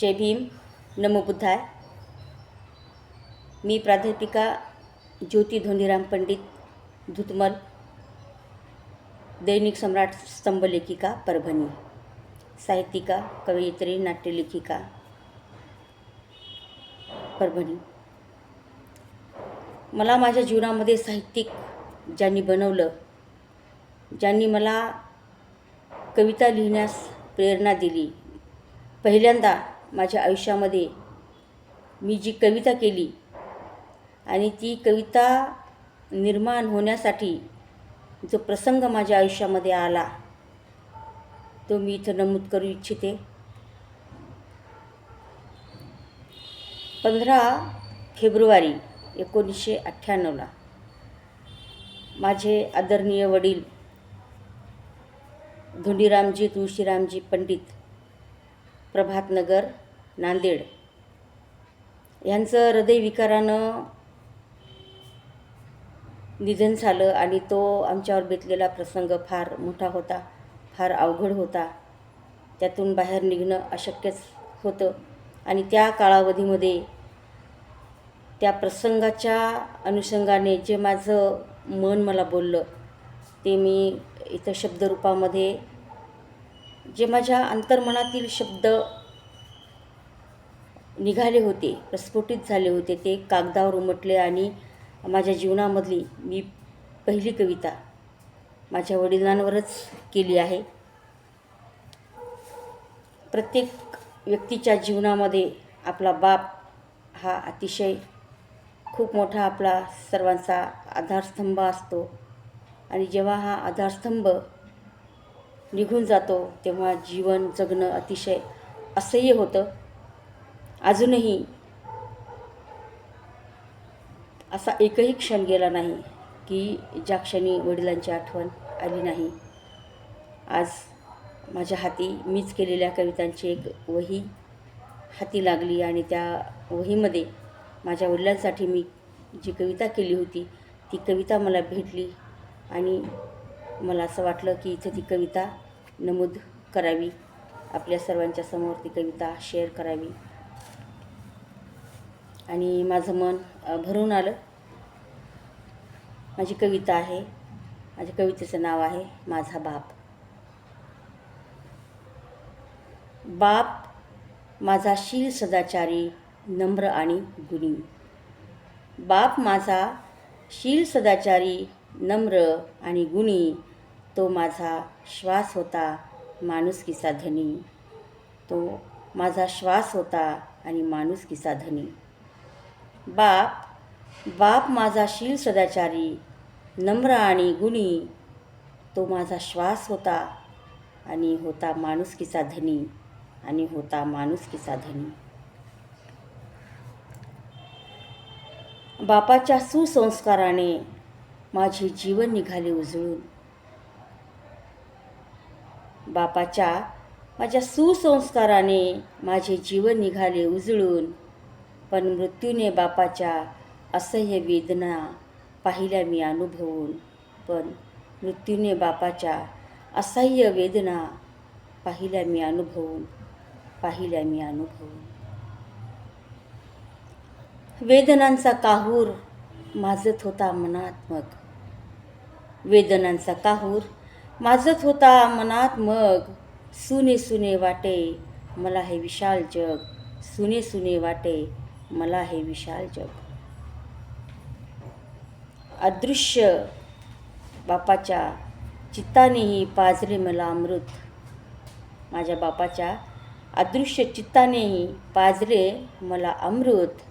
जय भीम. नमो बुद्धाय. मी प्राध्यापिका ज्योती धोंडीराम पंडित धुतमल दैनिक सम्राट स्तंभलेखिका परभणी साहित्यिका कवयित्री नाट्यलेखिका परभणी. मला माझ्या जीवनामध्ये साहित्यिक ज्यांनी बनवलं ज्यांनी मला कविता लिहिण्यास प्रेरणा दिली पहिल्यांदा माझ्या आयुष्यामध्ये मी जी कविता केली आणि ती कविता निर्माण होण्यासाठी जो प्रसंग माझ्या आयुष्यामध्ये आला तो मी इथं नमूद करू इच्छिते. पंधरा फेब्रुवारी एकोणीसशे अठ्ठ्याण्णवला माझे आदरणीय वडील धोंडीरामजी तुळशीरामजी पंडित प्रभातनगर नांदेड. यांचं हृदयविकारानं निधन झालं आणि तो आमच्यावर बेतलेला प्रसंग फार मोठा होता फार अवघड होता. त्यातून बाहेर निघणं अशक्यच होतं आणि त्या कालावधीमध्ये त्या प्रसंगाच्या अनुषंगाने जे माझं मन मला बोललं ते मी इथं शब्दरूपामध्ये जे माझ्या अंतर्मनातील शब्द निघाले होते प्रस्फुटित झाले होते. ते कागदावर उमटले आणि माझ्या जीवनामधली मी पहिली कविता माझ्या वडिलांवरच केली आहे. प्रत्येक व्यक्तीच्या जीवनामध्ये आपला बाप हा अतिशय खूप मोठा आपला सर्वांचा आधारस्तंभ असतो. आणि जेव्हा हा आधारस्तंभ निघून जातो तेव्हा जीवन जगणं अतिशय असह्य होतं. अजूनही असा एकही क्षण गेला नाही की ज्या क्षणी वडिलांची आठवण आली नाही. आज माझ्या हाती मीच केलेल्या कवितांची एक वही हाती लागली आणि त्या वहीमध्ये माझ्या वडिलांसाठी मी जी कविता केली होती ती कविता मला भेटली आणि मला असं वाटलं की इथं ती कविता नमूद करावी. आपल्या सर्वांच्या समोर ती कविता शेअर करावी. आणि माझं मन भरून आलं. माझी कविता आहे. माझ्या कवितेचं नाव आहे माझा बाप. बाप माझा शील सदाचारी नम्र आणि गुणी. बाप माझा शील सदाचारी नम्र आणि गुणी. तो माझा श्वास होता माणुसकीचा धनी. तो माझा श्वास होता आणि माणुसकीचा धनी. बाप बाप माझा शील सदाचारी नम्र आणि गुणी. तो माझा श्वास होता आणि होता माणुसकीचा धनी आणि होता माणुसकीचा धनी. बापाच्या सुसंस्काराने माझे जीवन निघाले उजळून. बापाच्या माझ्या सुसंस्काराने माझे जीवन निघाले उजळून. पण मृत्यूने बापाच्या असह्य वेदना पाहिल्या मी अनुभवून. पण मृत्यूने बापाच्या असह्य वेदना पाहिल्या मी अनुभवून पाहिल्या मी अनुभवून. वेदनांचा काहूर माजत होता मनात मग. वेदनांचा काहूर माजत होता मनात मग. सुने सुने वाटे मला हे विशाल जग. सुने सुने वाटे मला हे विशाल जग. अदृश्य बापाच्या चित्तानेही पाजले मला अमृत. माझ्या बापाच्या अदृश्य चित्तानेही पाजले मला अमृत.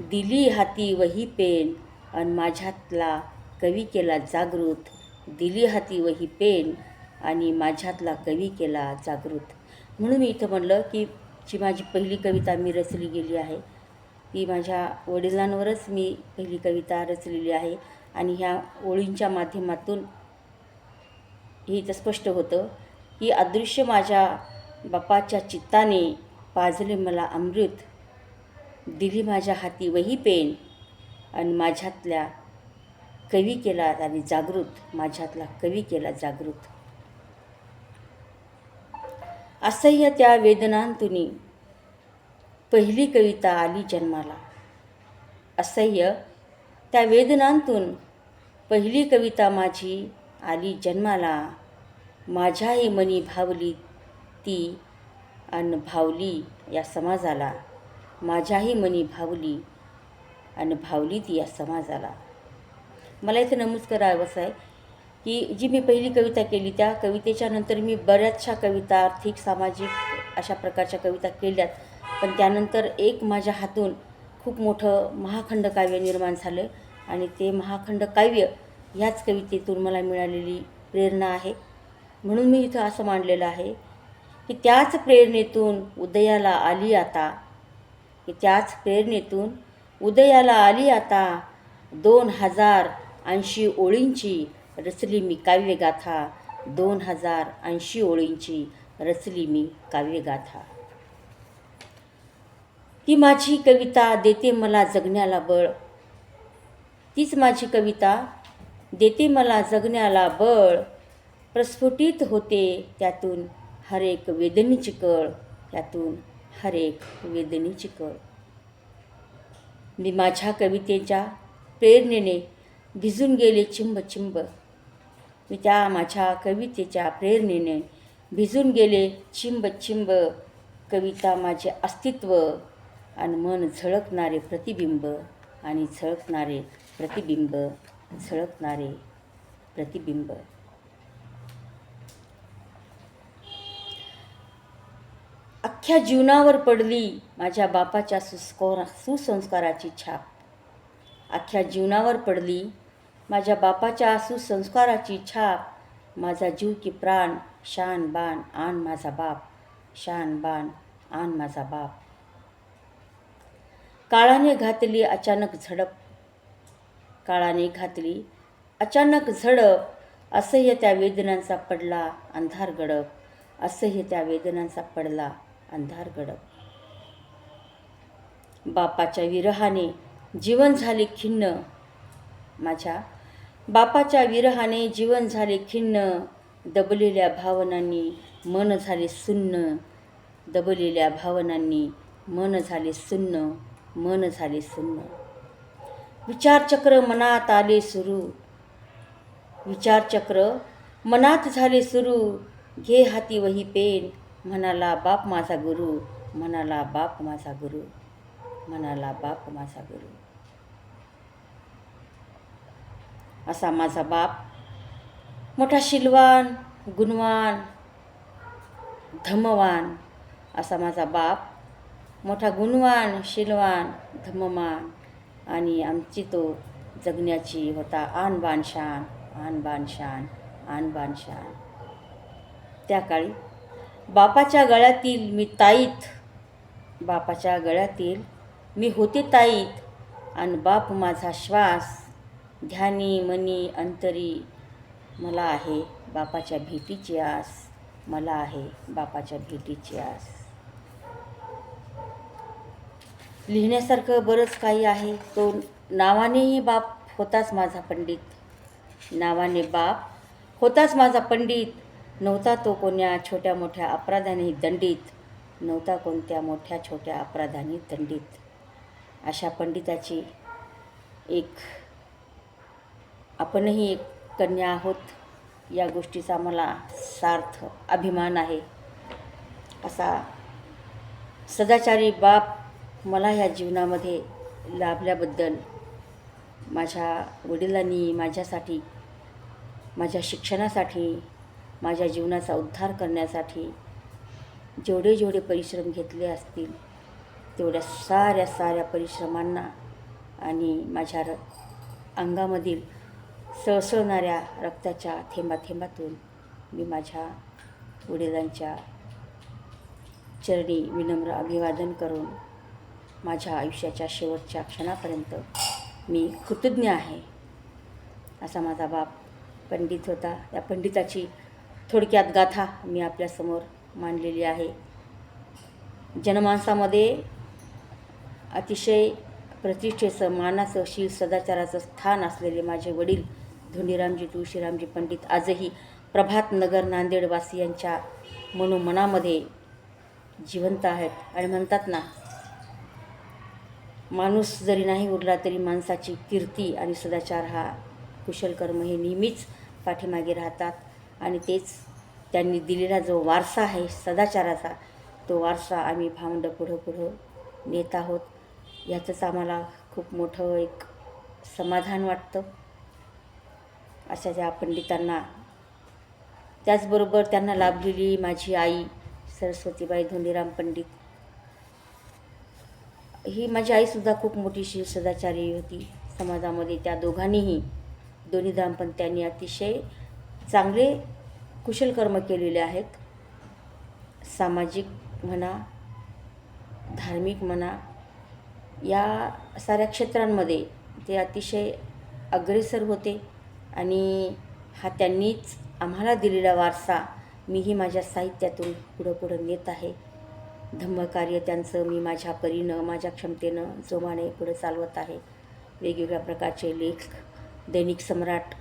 दिली हाती वही पेन आणि माझ्यातला कवी केला जागृत. दिली हाती वही पेन आणि माझ्यातला कवी केला जागृत. म्हणून मी इथं म्हणलं की जी माझी पहिली कविता मी रचली गेली आहे ही माझ्या वडिलांवरच मी पहिली कविता रचलेली आहे आणि ह्या ओळींच्या माध्यमातून हे इथं स्पष्ट होतं की अदृश्य माझ्या बापाच्या चित्ताने पाजले मला अमृत दिली माझ्या हाती वही पेन आणि माझ्यातल्या कवी केला आणि जागृत माझ्यातला कवी केला जागृत. असह्य त्या वेदनांतुनी पहिली कविता आली जन्माला. असह्य त्या वेदनांतून पहिली कविता माझी आली जन्माला. माझ्याही मनी भावली ती अन भावली या समाजाला. माझ्याही मनी भावली अन भावली ती या समाजाला. मला इथं नमूद करावंसं आहे की जी मी पहिली कविता केली त्या कवितेच्या नंतर मी बऱ्याचशा कविता आर्थिक सामाजिक अशा प्रकारच्या कविता केल्यात. पण त्यानंतर एक माझ्या हातून खूप मोठं महाखंड काव्य निर्माण झालं आणि ते महाखंड काव्य ह्याच कवितेतून मला मिळालेली प्रेरणा आहे. म्हणून मी इथं असं मांडलेलं आहे की त्याच प्रेरणेतून उदयाला आली आता की त्याच प्रेरणेतून उदयाला आली आता दोन हजार ऐंशी ओळींची रचली मी काव्यगाथा दोन हजार ऐंशी ओळींची रचली मी काव्यगाथा. ती माझी कविता देते मला जगण्याला बळ. तीच माझी कविता देते मला जगण्याला बळ. प्रस्फुटित होते त्यातून हर एक वेदनेची कळ. त्यातून हर एक वेदनेची कळ. मी माझ्या कवितेच्या प्रेरणेने भिजून गेले चिंब चिंब. मी त्या माझ्या कवितेच्या प्रेरणेने भिजून गेले चिंब चिंब. कविता माझे अस्तित्व आणि मन झळकणारे प्रतिबिंब आणि झळकणारे प्रतिबिंब झळकणारे प्रतिबिंब. अख्ख्या जीवनावर पडली माझ्या बापाच्या सुस्कोरा सुसंस्काराची छाप. अख्ख्या जीवनावर पडली माझ्या बापाच्या सुसंस्काराची छाप. माझा जीव की प्राण शान बाण आण माझा बाप शान बाण आण माझा बाप. काळाने घातली अचानक झडप. काळाने घातली अचानक झडप. असह्य त्या वेदनांचा पडला अंधार गडप. असह्य त्या वेदनांचा पडला अंधार गडप. बापाच्या विरहाने जीवन झाले खिन्न. माझ्या बापाच्या विरहाने जीवन झाले खिन्न. दबलेल्या भावनांनी मन झाले सुन्न. दबलेल्या भावनांनी मन झाले सुन्न. मन झाले सुन्न. विचारचक्र मनात आले सुरू. विचारचक्र मनात झाले सुरू. घे हाती वही पेन. म्हणाला बाप माझा गुरु. म्हणाला बाप माझा गुरु. म्हणाला बाप माझा गुरु. असा माझा बाप. मोठा शिलवान गुणवान धमवान असा माझा बाप. मोठा गुणवान शिलवान धम्ममान आणि आमची तो जगण्याची होता आन शान आन शान आन शान. त्या काळी बापाच्या गळ्यातील मी ताईत बापाच्या गळ्यातील मी होते ताईत. आणि बाप माझा श्वास ध्यानी मनी अंतरी मला आहे बापाच्या भेटीची आस मला आहे बापाच्या भेटीची आस. लिहिण्यासारखं बरंच काही आहे. तो नावानेही बाप होताच माझा पंडित. नावाने बाप होताच माझा पंडित. नव्हता तो कोण्या छोट्या मोठ्या अपराधाने दंडित. नव्हता कोणत्या मोठ्या छोट्या अपराधाने दंडित. अशा पंडिताची एक आपणही एक कन्या आहोत. या गोष्टीचा मला सार्थ अभिमान आहे. असा सदाचारी बाप मला या जीवनामध्ये लाभल्याबद्दल माझ्या वडिलांनी माझ्यासाठी माझ्या शिक्षणासाठी माझ्या जीवनाचा उद्धार करण्यासाठी जेवढे जेवढे परिश्रम घेतले असतील तेवढ्या साऱ्या साऱ्या परिश्रमांना आणि माझ्या र अंगामधील सळसळणाऱ्या रक्ताच्या थेंबाथेंबातून मी माझ्या वडिलांच्या चरणी विनम्र अभिवादन करून माझ्या आयुष्याच्या शेवटच्या क्षणापर्यंत मी कृतज्ञ आहे. असा माझा बाप पंडित होता. त्या पंडिताची थोडक्यात गाथा मी आपल्यासमोर मांडलेली आहे. जनमानसामध्ये अतिशय प्रतिष्ठेचं मानाचं शील सदाचाराचं स्थान असलेले माझे वडील धोंडीरामजी तुळशीरामजी पंडित आजही प्रभात नगर नांदेडवासियांच्या मनोमनामध्ये जिवंत आहेत. आणि म्हणतात ना माणूस जरी नाही उरला तरी माणसाची कीर्ती आणि सदाचार हा कुशलकर्म हे नेहमीच पाठीमागे राहतात. आणि तेच त्यांनी दिलेला जो वारसा आहे सदाचाराचा तो वारसा आम्ही भावंडं पुढं पुढं नेत आहोत. याचंच आम्हाला खूप मोठं एक समाधान वाटतं. अशा ज्या पंडितांना त्याचबरोबर त्यांना लाभलेली माझी आई सरस्वतीबाई धोंडीराम पंडित ही माझी आईसुद्धा खूप मोठीशी सदाचारी होती समाजामध्ये. त्या दोघांनीही दोन्ही दाम्पत्यांनी अतिशय चांगले कुशल कर्म केलेले आहेत. सामाजिक म्हणा धार्मिक म्हणा या साऱ्या क्षेत्रांमध्ये ते अतिशय अग्रेसर होते आणि हा त्यांनीच आम्हाला दिलेला वारसा मीही माझ्या साहित्यातून पुढं पुढं नेत आहे. धम्मकार्य त्यांचं मी माझ्या परीनं माझ्या क्षमतेनं जोमाने पुढं चालवत आहे. वेगवेगळ्या प्रकारचे लेख दैनिक सम्राट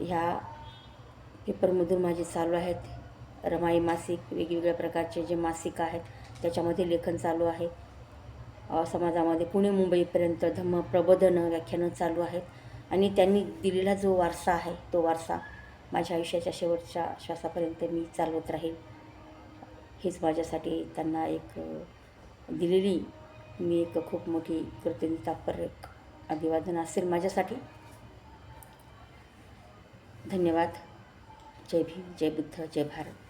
ह्या पेपरमधून माझे चालू आहेत. रमाई मासिक वेगवेगळ्या प्रकारचे जे मासिक आहेत त्याच्यामध्ये लेखन चालू आहे. समाजामध्ये पुणे मुंबईपर्यंत धम्म प्रबोधनं व्याख्यानं चालू आहेत. आणि त्यांनी दिलेला जो वारसा आहे तो वारसा माझ्या आयुष्याच्या शेवटच्या श्वासापर्यंत मी चालवत राहील. हीच माझ्यासाठी त्यांना एक दिलेली मी एक खूप मोठी कृतज्ञतापर एक अभिवादन असेल माझ्यासाठी. धन्यवाद. जय भीम जय बुद्ध जय भारत.